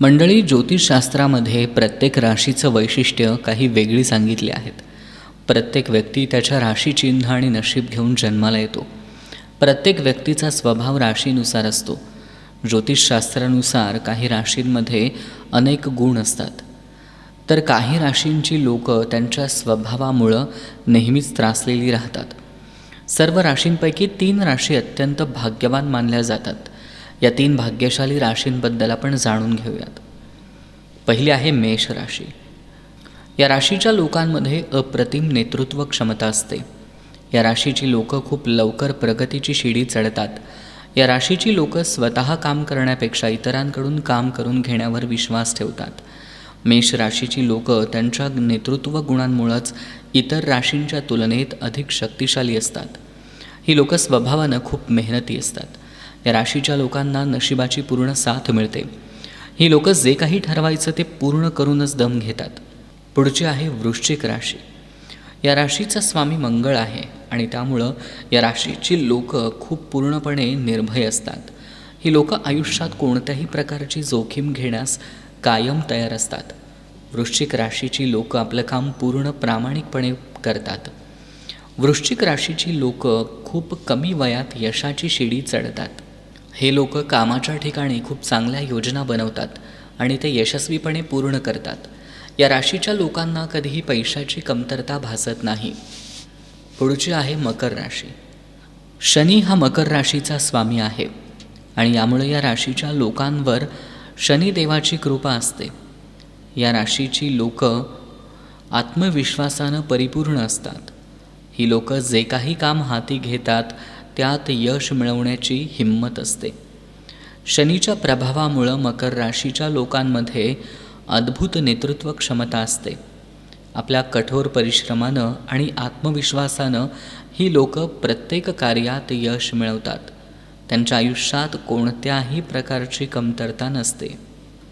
मंडळी ज्योतिषशास्त्रामध्ये प्रत्येक राशीचं वैशिष्ट्य काही वेगळी सांगितली आहेत. प्रत्येक व्यक्ती त्याच्या राशी चिन्ह आणि नशीब घेऊन जन्माला येतो. प्रत्येक व्यक्तीचा स्वभाव राशीनुसार असतो. ज्योतिषशास्त्रानुसार काही राशींमध्ये अनेक गुण असतात. तर काही राशींची लोकं त्यांच्या स्वभावामुळं नेहमीच त्रासलेली राहतात. सर्व राशींपैकी तीन राशी अत्यंत भाग्यवान मानल्या जातात. या तीन भाग्यशाली राशींबद्दल आपण जाणून घेऊयात. पहिली आहे मेष राशी. या राशीच्या लोकांमध्ये अप्रतिम नेतृत्व क्षमता असते. या राशीची लोकं खूप लवकर प्रगतीची शिडी चढतात. या राशीची लोकं स्वतः काम करण्यापेक्षा इतरांकडून काम करून घेण्यावर विश्वास ठेवतात. मेष राशीची लोकं त्यांच्या नेतृत्व गुणांमुळंच इतर राशींच्या तुलनेत अधिक शक्तिशाली असतात. ही लोकं स्वभावानं खूप मेहनती असतात. या राशीच्या लोकांना नशिबाची पूर्ण साथ मिळते. ही लोकं जे काही ठरवायचं ते पूर्ण करूनच दम घेतात. पुढची आहे वृश्चिक राशी. या राशीचा स्वामी मंगळ आहे आणि त्यामुळं या राशीची लोकं खूप पूर्णपणे निर्भय असतात. ही लोकं आयुष्यात कोणत्याही प्रकारची जोखीम घेण्यास कायम तयार असतात. वृश्चिक राशीची लोकं आपलं काम पूर्ण प्रामाणिकपणे करतात. वृश्चिक राशीची लोकं खूप कमी वयात यशाची शिडी चढतात. हे लोक कामाच्या ठिकाणी खूप चांगल्या योजना बनवतात आणि ते यशस्वीपणे पूर्ण करतात. या राशीच्या लोकांना कधीही पैशाची कमतरता भासत नाही. पुढची आहे मकर राशी. शनी हा मकर राशीचा स्वामी आहे आणि यामुळे या राशीच्या लोकांवर शनिदेवाची कृपा असते. या राशीची लोक आत्मविश्वासानं परिपूर्ण असतात. ही लोकं जे काही काम हाती घेतात त्यात यश मिळवण्याची हिंमत असते. शनीच्या प्रभावामुळं मकर राशीच्या लोकांमध्ये अद्भुत नेतृत्व क्षमता असते. आपल्या कठोर परिश्रमानं आणि आत्मविश्वासानं ही लोकं प्रत्येक कार्यात यश मिळवतात. त्यांच्या आयुष्यात कोणत्याही प्रकारची कमतरता नसते.